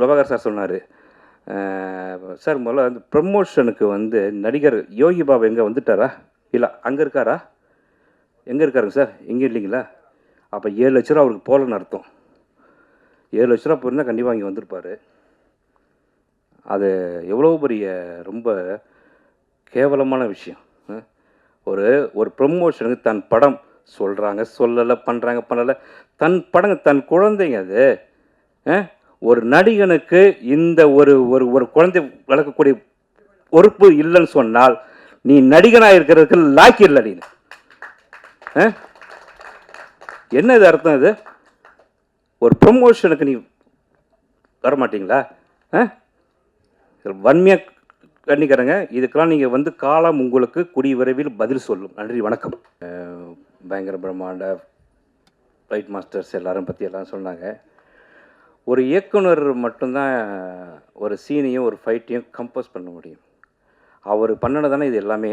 Prabhakar sir சொன்னார். Sir முதல்ல வந்து ப்ரமோஷனுக்கு வந்து நடிகர் யோகி பாபு எங்கே வந்துட்டாரா? இல்லை அங்கே இருக்காரா? எங்கே இருக்காருங்க சார்? எங்கே இல்லைங்களா? அப்போ ஏழு லட்ச ரூபா அவருக்கு போகலன்னு அர்த்தம். ஏழு லட்ச ரூபா போயிருந்தால் கண்டிப்பாக இங்கே வந்திருப்பார். அது எவ்வளோ பெரிய ரொம்ப கேவலமான விஷயம். ஒரு ஒரு ப்ரமோஷனுக்கு தன் படம் சொல்கிறாங்க சொல்லலை பண்ணுறாங்க பண்ணலை. தன் படங்க தன் குழந்தைங்க அது. ஒரு நடிகனுக்கு இந்த ஒரு ஒரு ஒரு குழந்தை வளர்க்கக்கூடிய பொறுப்பு இல்லைன்னு சொன்னால் நீ நடிகனாக இருக்கிறதுக்கு லாக்கி இல்லை நீ என்ன இது அர்த்தம் இது? ஒரு ப்ரொமோஷனுக்கு நீ வர மாட்டிங்களா ஆ வன்மையாக கண்டிக்கிறேங்க இதுக்கெல்லாம் நீங்கள் வந்து காலம் உங்களுக்கு கூடிய விரைவில் பதில் சொல்லும். நன்றி வணக்கம். பயங்கர பிரம்மாண்ட ஃப்ளைட் மாஸ்டர்ஸ் எல்லாரும் பற்றி எல்லாம் சொன்னாங்க. ஒரு இயக்குனர் மட்டும்தான் ஒரு சீனையும் ஒரு ஃபைட்டையும் கம்போஸ் பண்ண முடியும். அவர் பண்ணினதானே இது எல்லாமே.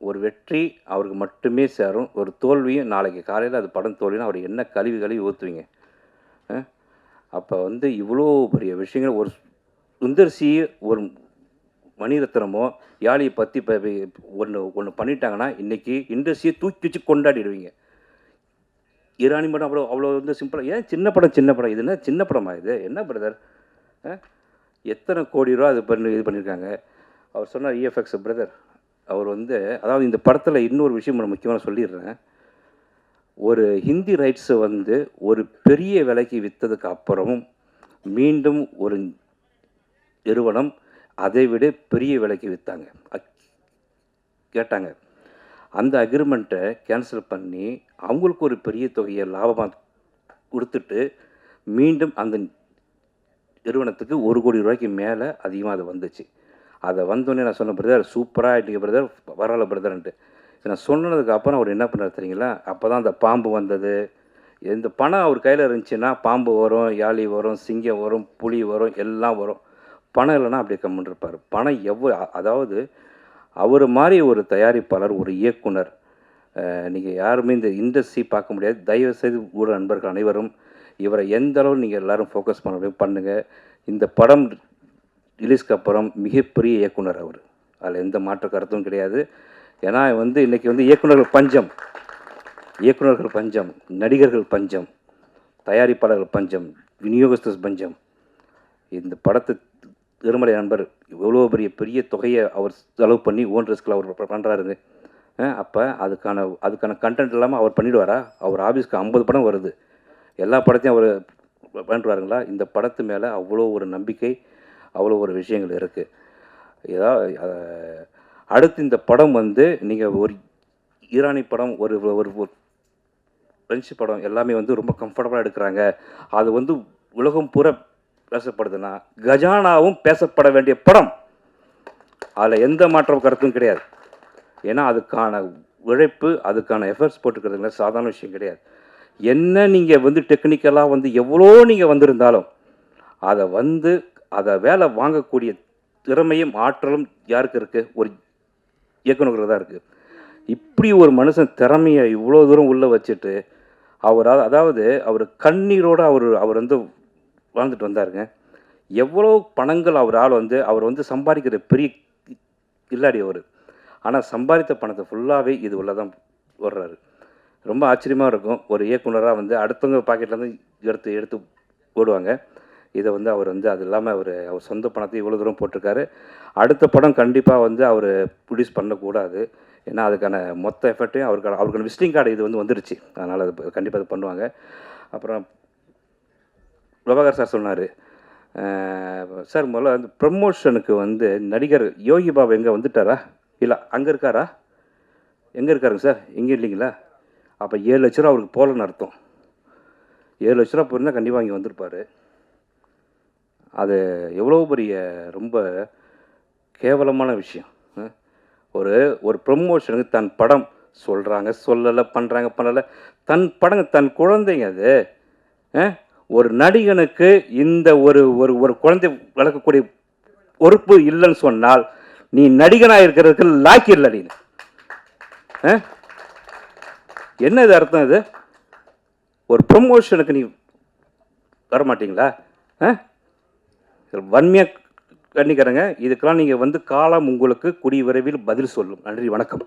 ஒரு வெற்றி அவருக்கு மட்டுமே சேரும். ஒரு தோல்வியும் நாளைக்கு காலையில் அது படம் தோல்வினா அவர் என்ன கழுவி கழுவி ஊற்றுவீங்க அப்போ வந்து இவ்வளோ பெரிய விஷயங்கள். ஒரு சுந்தர்சி ஒரு மணிரத்னமோ யாழியை பற்றி இப்போ ஒன்று ஒன்று பண்ணிட்டாங்கன்னா இன்றைக்கி இண்டஸ்ட்ரியை தூக்கி வச்சு கொண்டாடிடுவீங்க. ஈரானி படம் அவ்வளோ அவ்வளோ வந்து சிம்பிளாக ஏன் சின்ன படம் சின்ன படம்? இது என்ன சின்ன படமா இது? என்ன பிரதர் எத்தனை கோடி ரூபா அது பண்ணி இது பண்ணியிருக்காங்க அவர் சொன்னார் இஎஃப்எக்ஸ் பிரதர் அவர் வந்து அதாவது இந்த படத்தில் இன்னொரு விஷயம் நான் முக்கியமாக சொல்லிடுறேன். ஒரு ஹிந்தி ரைட்ஸை வந்து ஒரு பெரிய விலைக்கு விற்றதுக்கு அப்புறமும் மீண்டும் ஒரு நிறுவனம் அதை விட பெரிய விலைக்கு விற்றாங்க கேட்டாங்க. அந்த அக்ரிமெண்ட்டை கேன்சல் பண்ணி அவங்களுக்கு ஒரு பெரிய தொகையை லாபமாக கொடுத்துட்டு மீண்டும் அந்த நிறுவனத்துக்கு ஒரு கோடி ரூபாய்க்கு மேலே அதிகமாக அது வந்துச்சு. அதை வந்தோடனே நான் சொன்னேன் பிரதர் சூப்பராக ஆகிட்டீங்க பிரதர். வரல பிரதர்ன்ட்டு. நான் சொன்னதுக்கு அப்புறம் அவர் என்ன பண்ணார் தெரியுங்களா? அப்போ தான் அந்த பாம்பு வந்தது. இந்த பணம் அவர் கையில் இருந்துச்சுன்னா பாம்பு வரும் யாழி வரும் சிங்கம் வரும் புலி வரும் எல்லாம் வரும். பணம் இல்லைன்னா அப்படியே கம்முன்னு இருப்பார். பணம் எவ்வளோ அதாவது அவர் மாதிரி ஒரு தயாரிப்பாளர் ஒரு இயக்குனர் நீங்கள் யாருமே இந்த இண்டஸ்ட்ரி பார்க்க முடியாது. தயவு செய்து கூட நண்பர்கள் அனைவரும் இவரை எந்த அளவு நீங்கள் எல்லாரும் ஃபோக்கஸ் பண்ண முடியும் பண்ணுங்கள் இந்த படம் ரிலீஸ்க்கு அப்புறம் மிகப்பெரிய இயக்குனர் அவர். அதில் எந்த மாற்று கருத்தும் கிடையாது. ஏன்னா வந்து இன்றைக்கி வந்து இயக்குனர்கள் பஞ்சம். இயக்குனர்கள் பஞ்சம் நடிகர்கள் பஞ்சம் தயாரிப்பாளர்கள் பஞ்சம் விநியோகஸ்தர் பஞ்சம். இந்த படத்தை திருமலை நண்பர் இவ்வளோ பெரிய பெரிய தொகையை அவர் செலவு பண்ணி ஓன் ரிஸ்கில் அவர் பண்ணுறாருங்க அப்போ அதுக்கான அதுக்கான கண்டென்ட் இல்லாமல் அவர் பண்ணிடுவாரா? அவர் ஆஃபீஸ்க்கு ஐம்பது படம் வருது. எல்லா படத்தையும் அவர் பண்ணுறாருங்களா இந்த படத்து மேலே அவ்வளோ ஒரு நம்பிக்கை அவ்வளோ ஒரு விஷயங்கள் இருக்குது ஏதாவது அடுத்து இந்த படம் வந்து நீங்கள் ஒரு ஈரானி படம் ஒரு ஒரு ஒரு பிரெஞ்சு படம் எல்லாமே வந்து ரொம்ப கம்ஃபர்டபுளாக எடுக்கிறாங்க. அது வந்து உலகம் பூரா பேசப்படுதுன்னா கஜானாவும் பேசப்பட வேண்டிய படம். அதில் எந்த மாற்றம் கருத்தும் கிடையாது. ஏன்னா அதுக்கான உழைப்பு அதுக்கான எஃபர்ட்ஸ் போட்டுக்கிறதுங்கள சாதாரண விஷயம் கிடையாது. என்ன நீங்கள் வந்து டெக்னிக்கலாக வந்து எவ்வளோ நீங்கள் வந்திருந்தாலும் அதை வந்து அதை வேலை வாங்கக்கூடிய திறமையும் ஆற்றலும் யாருக்கு இருக்குது ஒரு இயக்குனருக்கு தான் இருக்குது இப்படி ஒரு மனுஷன் திறமையை இவ்வளோ தூரம் உள்ளே வச்சுட்டு அவர் அதாவது அவர் கண்ணீரோடு அவர் அவர் வந்து வாழ்ந்துட்டு வந்தாருங்க. எவ்வளோ பணங்கள் அவர் ஆள் வந்து அவர் வந்து சம்பாதிக்கிற பெரிய இல்லாடி அவர். ஆனால் சம்பாதித்த பணத்தை ஃபுல்லாகவே இது உள்ள தான் வர்றாரு. ரொம்ப ஆச்சரியமாக இருக்கும். ஒரு இயக்குனராக வந்து அடுத்தவங்க பாக்கெட்லேருந்து எடுத்து எடுத்து ஓடுவாங்க இதை வந்து அவர் வந்து அது இல்லாமல் அவர் அவர் சொந்த பணத்தை இவ்வளோ தூரம் போட்டிருக்காரு. அடுத்த படம் கண்டிப்பாக வந்து அவர் ப்ரொடியூஸ் பண்ணக்கூடாது. ஏன்னா அதுக்கான மொத்த எஃபர்ட்டையும் அவருக்கான அவருக்கான விசிட்டிங் கார்டு இது வந்து வந்துருச்சு. அதனால் அது கண்டிப்பாக அது பண்ணுவாங்க. அப்புறம் பிரபாகர் சார் சொன்னார். சார் முதல்ல வந்து ப்ரமோஷனுக்கு வந்து நடிகர் யோகி பாபு எங்கே வந்துட்டாரா? இல்லை அங்கே இருக்காரா? எங்கே இருக்காருங்க சார்? எங்கே இல்லைங்களா? அப்போ ஏழு லட்ச ரூபா அவருக்கு போகலன்னு அர்த்தம். ஏழு லட்ச ரூபா போயிருந்தால் கண்டிப்பாக இங்கே வந்திருப்பார். அது எவ்வளோ பெரிய ரொம்ப கேவலமான விஷயம். ஒரு ஒரு ப்ரமோஷனுக்கு தன் படம் சொல்கிறாங்க சொல்லலை பண்ணுறாங்க பண்ணலை. தன் படங்க தன் குழந்தைங்க அது. ஒரு நடிகனுக்கு இந்த ஒரு ஒரு ஒரு குழந்தை வளர்க்கக்கூடிய பொறுப்பு இல்லைன்னு சொன்னால் நீ நடிகனாக இருக்கிறதுக்கு லாக்கி இல்லை நீ என்ன இது அர்த்தம் இது? ஒரு ப்ரொமோஷனுக்கு நீ வர மாட்டிங்களா ஆ? வன்மையாக கண்டிக்கிறேங்க இதுக்கெல்லாம் நீங்கள் வந்து காலம் உங்களுக்கு கூடிய விரைவில் பதில் சொல்லும். நன்றி வணக்கம்.